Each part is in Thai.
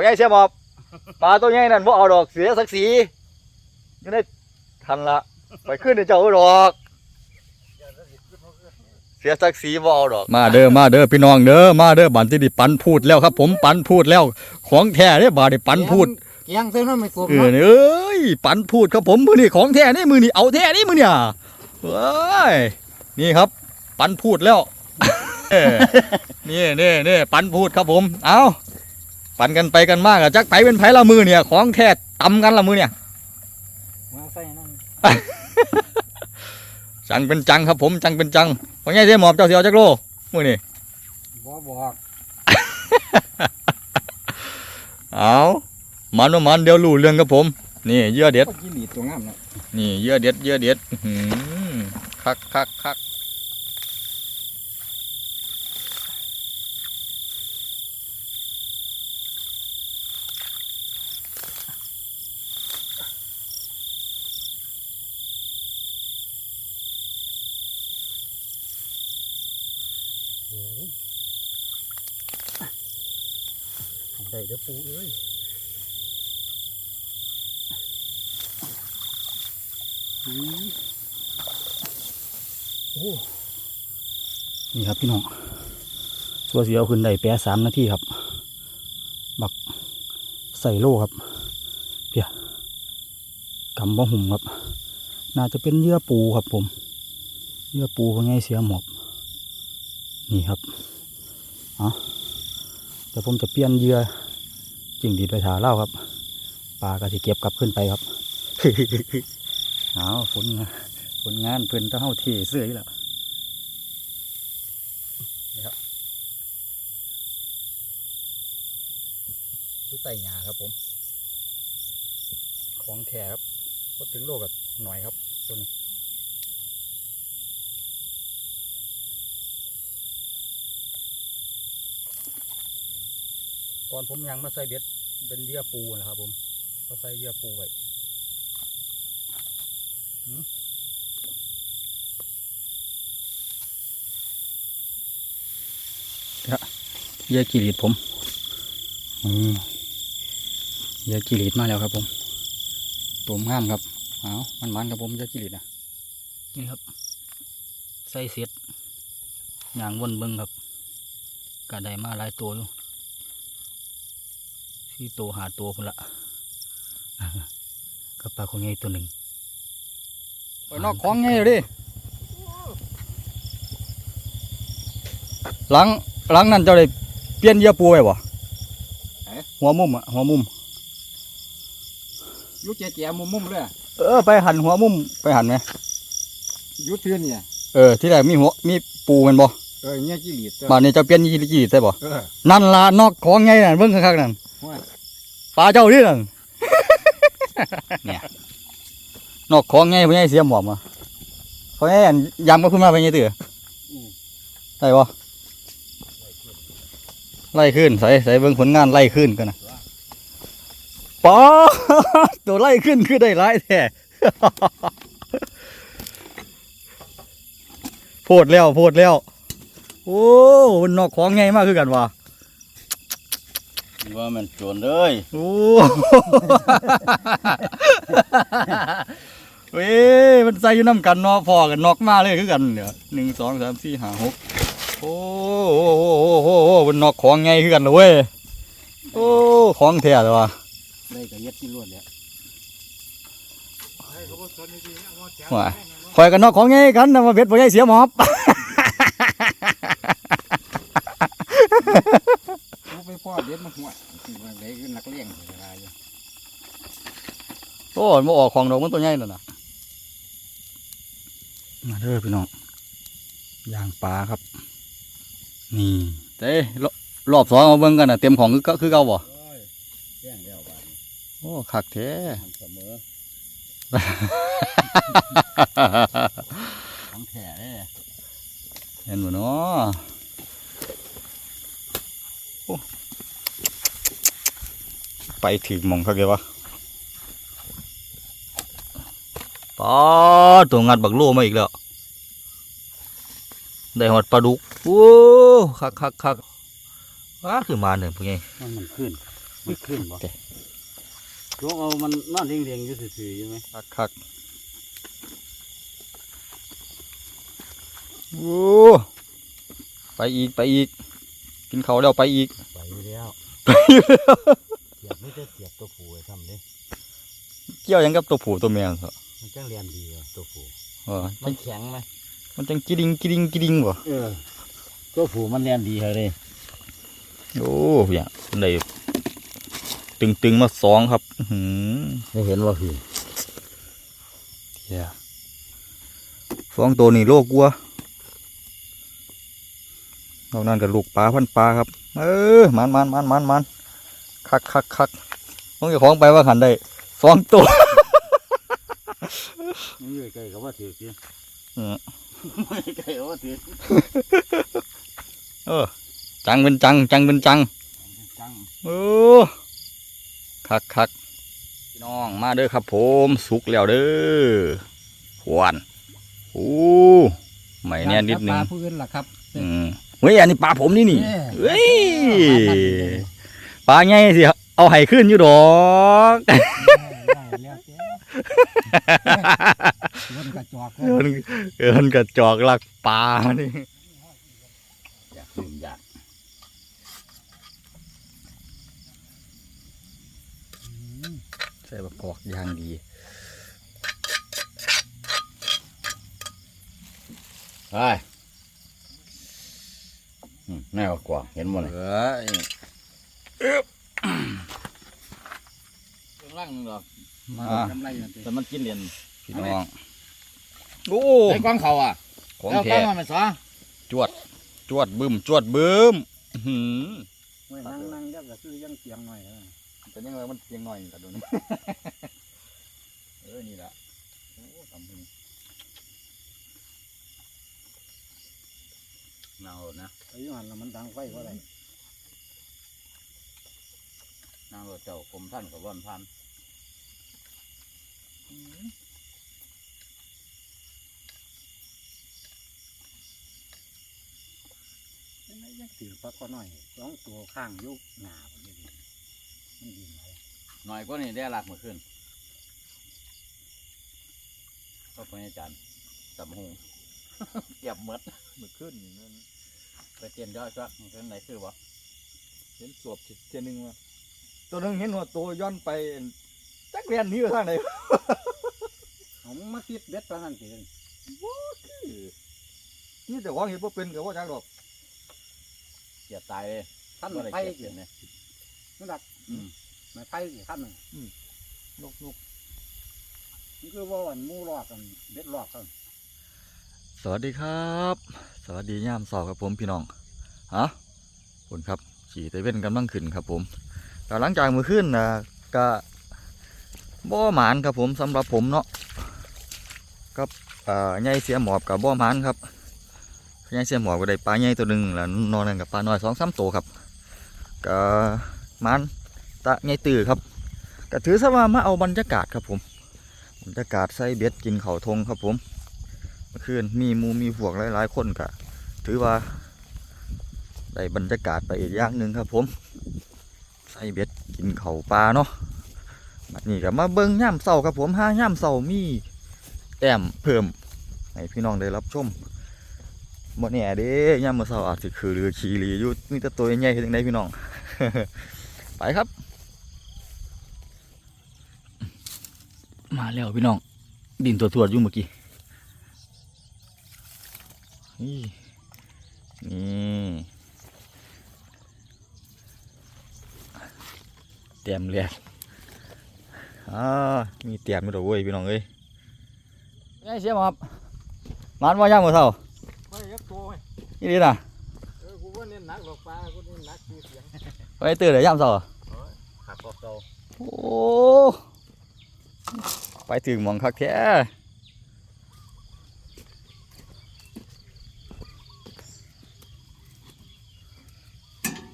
อใหญ่เสียหมอบปลาตัวใหญ่นั่นบ่เอาดอกเสียศักดิ์ศรีอยู่ในทันละไปขึ้นในเจ้าดอก เสียศักดิ์ศรีบ่เอาดอก มาเด้อมาเด้อพี่น้องเด้อมาเด้อบันที่ดิปันพูดแล้วครับ ผมปันพูดแล้ว ของแท้เด้อบาดนี้ปันพูดเกียงเส้นนั้นไม่กลมเออเอ้ยปันพูดครับผมมือนี่ของแท้นี่มือนี่เอาแท้นี่มือเนี่ยเอ้ยนี่ครับ ปันพูดแล้วเออนี่นี่นี่ปันพูดครับผม เอา ปันกันไปกันมากอะจักไปเป็นไผละมือเนี่ย ของแท้ตำกันละมือเนี่ยมาใส่นั่นจังเป็นจังครับผมจังเป็นจังพอไงเสียหมอบเจ้าเสียวจักโลมือนี่บ่บอกเอามันว่ามันเดี๋ยวรู้เรื่องครับผม นี่เยื่อเด็ดก็ยี่หลีตัวงามนะนี่เยื่อเด็ดเยื่อเด็ดอื้อหือคักคักคัก ได้เด้อปูเอ้ยโอ้นี่ครับพี่น้องสัวเสียวขึ้นได้แปะสามนาทีครับ บักใส่โลครับเพียกำบ่หุ่มครับ น่าจะเป็นเยื่อปูครับผม เยื่อปูเขาไงเสียหมอบนี่ครับ เอาเดี๋ยวผมจะเปลี่ยนเยื่อ จิงดีไปถาเล่าครับปลากระสิเก็บกลับขึ้นไปครับเอาผลงานผลงานเพิ่นต้องเฮาเทเสื้อยแล้วนี่ครับดูไต่หยาครับผม ของแท้ครับพอถึงโลกับหน่อยครับตัวนี้ ก่อนผมยังมาใส่เบ็ดเป็นเหยื่อปูนะครับ ผม ก็ใส่เหยื่อปูไว้หืมเนี่ยเหยื่อกีรีดผมอืมเหยื่อกีรีดมาแล้วครับผมตัวงามครับเอามันมันๆครับผมเหยื่อกีรีดนะนี่ครับ ใส่เสร็จอย่างวนเบิ้งครับกระไดมาหลายตัวอยู่ ที่ตัวหาตัวคนละกับปลาของไงตัวหนึ่งไปนอกของไงดิหลังหลังนั่นเจ้าได้เปลี่ยนเหยื่อปูไว้บ่หัวมุมอะหัวมุมยุแก่ๆมุมๆเลยเออไปหันหัวมุมไปหันไหมยุเทือนเนี่ยเออที่แรกมีหัวมีปูแมันบ่ เออเนี่ยจิหลีดบ้านนี้เจ้าเปลี่ยนยี่กี่ใช่บ่เออนั่นล่ะนอกของไงนั่นเบิ่งคักๆนั่นว่าปลาเจ้านี่นั่น เนี่ยนอกของไงพ่อใหญ่เสียหมอบมาพ่อใหญ่อันยำก็ขึ้นมาไปไงตื่อได้บ่ไล่ขึ้นใส่ใส่เบิ่งผลงานไล่ขึ้นกันนะป๊าดตัวไล่ขึ้นคือได้หลายแท้ โพดแล้วโพดแล้ว โอ้มันนอกของไงมากคือกันว่ะว่ามันโจรเลยโอ้เว้ยมันใส่อยู่น้ำกันเนอพอกันนอกมาเลยคือกันเดี๋ยวหนึ่งสองสามสี่ห้าหกโอ้โหโอ้โหโอ้โหโอ้โหมันนอกของไงคือกันเลยเว้ยโอ้ของแท้เลยว่ะได้กับยัดที่รวดแล้วว่าคอยกันนอกของไงกันนะมาเพชรพ่อใหญ่เสียหมอบ เขาไปพ่อเด็ดมาหัวมันเลยคือนักเลี้ยงอะไรอยู่โอ้ยมาออกของดอกมันตัวใหญ่แล้วนะมาเด้อพี่น้องย่างปลาครับ นี่เต้รอบรอบสองเอาเบิ่งกันนะเต็มของคือเก่าคือเก่าบ่โอ้ยแย่งแล้วบาดนี้โอ้คักแท้มันเสมอของแท้เลยเห็นบ่เนาะโอ้ ไปถึงหมองเขาเลยวะปอดตัวงัดบักโลมาอีกแล้ว ได้หอดปลาดุก โอ้คักคักคักว้าคือมาหนึ่งพวกไงมันมันขึ้นมันขึ้นบ่ลงเอามันนอนเรียงๆอยู่ซื่อๆอยู่ไหมคักคักโอ้ไปอีก ไปอีก กินเขาวแล้วไปอีก ไปอยู่แล้วไปอยู่แล้วเสียบไม่ได้เสียบตัวผูไว้ทำเด้เกี่ยวหยังกับตัวผู้ตัวแม่เหรอมันจังเรียนดีว่ะตัวผูเออมันแข็งไหมมันจังกิดิงกิดิงกิดิงบ่เออตัวผูมันเรียนดีเลยโอ้ยได้ตึงตึงๆมาสองครับอื้อหือได้เห็นว่าพี่เหี้ยสองตัวนี่โลกวัว นอกนั้นกับลูกปลาพันปลาครับ เออมันมันมันมันมันคักคักคักต้องเจ้าของไปว่าขันได้สองตัวมันอยู่ใกล้กับว่าถือกี้เออใกล้กับว่าถือเออจังเป็นจัง จังเป็นจังจังโอ้คักคักพี่น้องมาเด้อครับ ผมสุกแล้วเด้อหวานโอ้ไม่แน่นิดนึปงลาพื้นล่ะครับ อืม เฮ้ยอันนี้ปลาผมนี่นี่แน่เฮ้ยปลาพันธุ์นี่เลยปลาไงสิเอาไห้ขึ้นอยู่ดอกได้แล้วเจ้วนกระจอกเอินเอินกระจอกลักปลานี่อยากดื่มอยากใส่ประกอบอย่างดีไปอืม แน่กว่าเห็นหมดเลยเอ้ยร่างนึงหรอมากำไรนั่นสิแต่มันกินเหรียญพี่น้องโอ้ไอ้กล้องเขาอะของแล้วกล้แท้องมันไม่ซอจวด จวดบึ้ม จวดบึ้มอื้อหือไว้นั่งนั่งยักก็คือยังเสียงหน่อยนะเป็นยังไงมันเพียงหน่อยกระโดนเออนี่แหละโอ้ทำให้ เนานะไอ้ยูหันแล้วมันดังไฟว่าไรนางรถเจ้ากรมท่านกับวันพันไม่ยังถือปลาก็หน่อยสองตัวข้างอยุกหนามันดีมันดีไหมหน่อยก็นี่ได้รักเมื่อคืนก็ไปอาจารย์ตับหง เก็บหมดมือขึ้นนี่มันไปเตียนยอดก็เป็นไหนคือวะเห็นสวบเจนึงว่าตัวหนึงเห็นหัวตัวย้อนไปจักเรียนหนี้ไปทางไหนเอามาติดเบ็ดปลาหันเตียนนี่แต่ว่าเห็นว่าเป็นกับว่าจักดอกเกียดตายเลยขั้นก็เลยไฟเกียดเกี่เกียยวดเนี่ยมันดักอืมไม่ไฟกี่ขั้นหนึ่งนกนกนี่คือว่าวันหมูลอกกันเบ็ดลอกกัน สวัสดีครับ สวัสดีย่ามสอบครับผมพี่น้องฮะคุณครับขี่ไตเว่นกำลังขึ้นครับผมแต่หลังจากมือขึ้นนะก็บ่หมานครับผมสำหรับผมเนาะกับเอ่อใหญ่เสียหมอบกับบ่หมานครับใหญ่เสียหมอบก็ได้ปลาใหญ่ตัวหนึ่งแล้วนอนนั่นกับปลาน้อยสองสามตัวครับก็มันตะใหญ่ตื่อครับก็ถือซะว่ามาเอาบรรยากาศครับผมบรรยากาศใส่เบ็ดกินเขาทงครับผม เมื่อคืนมีมูมีพวกหลายๆคนก็ถือว่าได้บรรยากาศไปอีกอย่างหนึ่งครับผม ใส่เบ็ดกินเข่าปลาเนาะบัดนี้ก็มาเบิ้งย่ำเสาครับผมห้าย่ำเสามีแต้มเพิ่มให้พี่น้องได้รับชมบ่แน่เด้ย่ำมเสาอาจจะคือเรือขี่เรืออยู่มีแต่ตัวใหญ่ๆเฮ็ดจังไดพี่น้อง ไปครับ มาแล้วพี่น้อง ดินตัวตรวจอยู่เมื่อกี้ นี่นี่ เตรียมเรียนอ่ามีเตรียมมาด้วยเว้ยพี่น้องเอ้ยไงเสียหมอบมันว่าย่างมือเท่าไม่ยักตัวไว้นี่ดีน่ะเออกูว่าเน้นหนักหรอกปลากูเน้นหนักคือเสียงไว้ตื่นเลยย่ามเท่าอะหักกอกเก่าโอ้ไปถึงหมองคักแท้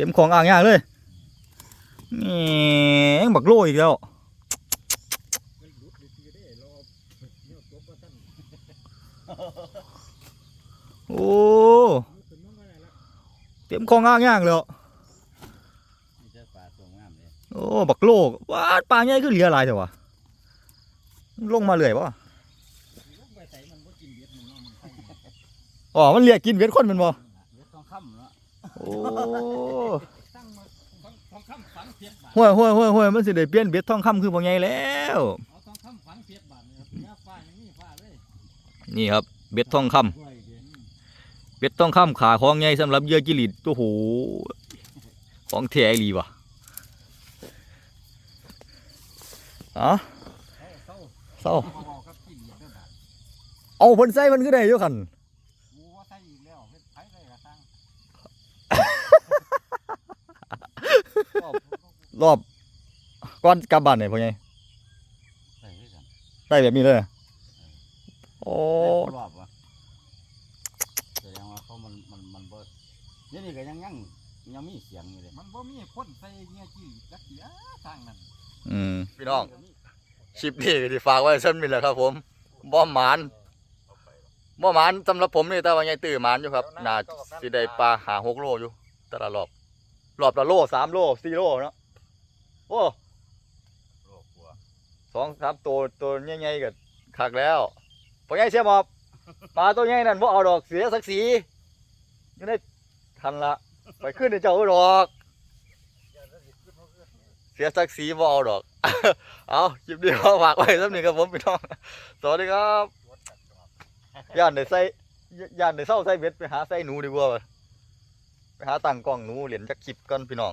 เต็มของอ่างยางเลยนี่บักโลอีกแล้วโอ้เต็มของอ่างยางแล้วโอ้บักโลว้าปลาใหญ่ขึ้นเหลืออะไรเถอะวะลงมาเลยปะอ๋อมันเรียกกินเวทคนมันบ่ โอ้ตั้งมาทองทองคำฝังเพียบบาทห้วยห้วยห้วยห้วยมันสิได้เปลี่ยนเบ็ดทองคำคือบ่ใหญ่แล้วเอาทองคำฝังเพียบบาทเนี่ยเนื้อฟ้าอย่างนี้ฟ้าเลยนี่ครับเบ็ดทองคำด้วยเดี๋ยวนี้เบ็ดทองคำขาของใหญ่สำหรับเหยื่อกิริตโอ้โหของแท้อีหลีว่ะอ๋อเศร้าเศร้าเศร้าเอากับกินเบียดด้วยบาทเอาเพิ่นใส่มันคือได้อยู่คัน กูว่าใส่อีกแล้วเฮ็ดไผได้ก ระซังรอบก่อนกลับบ้านนี่พ่อใหญ่ใส่ด้วยกันได้แบบนี้เลยนะโอ้รอบวะแสดงว่าเขามันมันมันเบิดนี่นี่ก็ยังยังยังมีเสียงอยู่เลยมันบ่มีคนใส่เงี้ยจี้จักเสียทางนั้นอืมพี่น้องคลิปนี้ก็สิฝากไว้ซั่นนี่แหละครับ ผมบ่หมานบ่หมานสำหรับผมนี่แต่ว่าใหญ่ตื้อหมานอยู่ครับน่าสิได้ปลาหาหกโลอยู่แต่ละรอบรอบละโลสามโลสี่โลเนาะ โอ้โลกลัวสองสามตัวตัวใหญ่ๆก็คักแล้วพอใหญ่เสียบอบปลาตัวใหญ่นั่นบ่เอาดอกเสียศักดิ์ศรีอยู่ในทันละไปขึ้นในเจ้าดอก เสียศักดิ์ศรีบ่เอาดอก เอาคลิปนี้ก็ฝากไว้สำหรับครับผมพี่น้องสวัสดีครับย่านได้ใส่ย่านได้เศร้าใส่เบ็ดไปหาใส่หนูดีกว่าไปหาตั้งกล้องหนูเหรียญจักคลิปก่อนพี่น้อง